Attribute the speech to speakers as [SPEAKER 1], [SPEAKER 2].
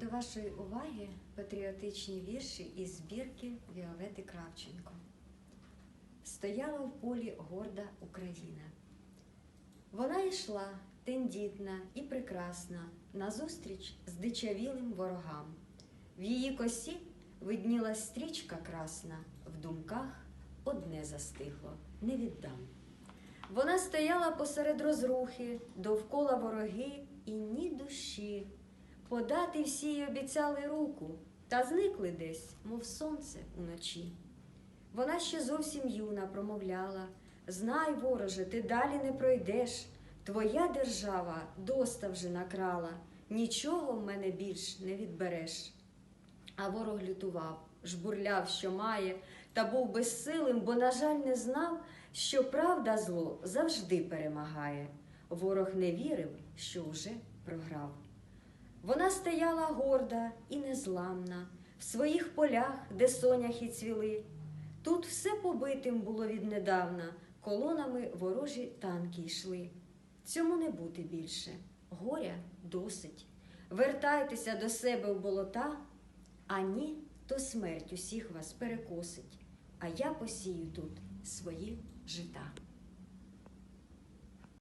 [SPEAKER 1] До вашої уваги патріотичні вірші із збірки Віолети Кравченко. Стояла в полі горда Україна. Вона йшла тендітна і прекрасна назустріч здичавілим ворогам. В її косі виднілась стрічка красна, в думках одне застигло не віддам. Вона стояла посеред розрухи, довкола вороги і ні душі. Подати всі й обіцяли руку, та зникли десь, мов сонце уночі. Вона ще зовсім юна промовляла Знай, вороже, ти далі не пройдеш. Твоя держава доста вже накрала, нічого в мене більш не відбереш. А ворог лютував, жбурляв, що має, та був безсилим, бо, на жаль, не знав, що правда зло завжди перемагає. Ворог не вірив, що вже програв. Вона стояла горда і незламна в своїх полях, де соняхи цвіли. Тут все побитим було віднедавна, колонами ворожі танки йшли. Цьому не бути більше, горя досить. Вертайтеся до себе в болота, а ні, то смерть усіх вас перекосить, а я посію тут свої жита.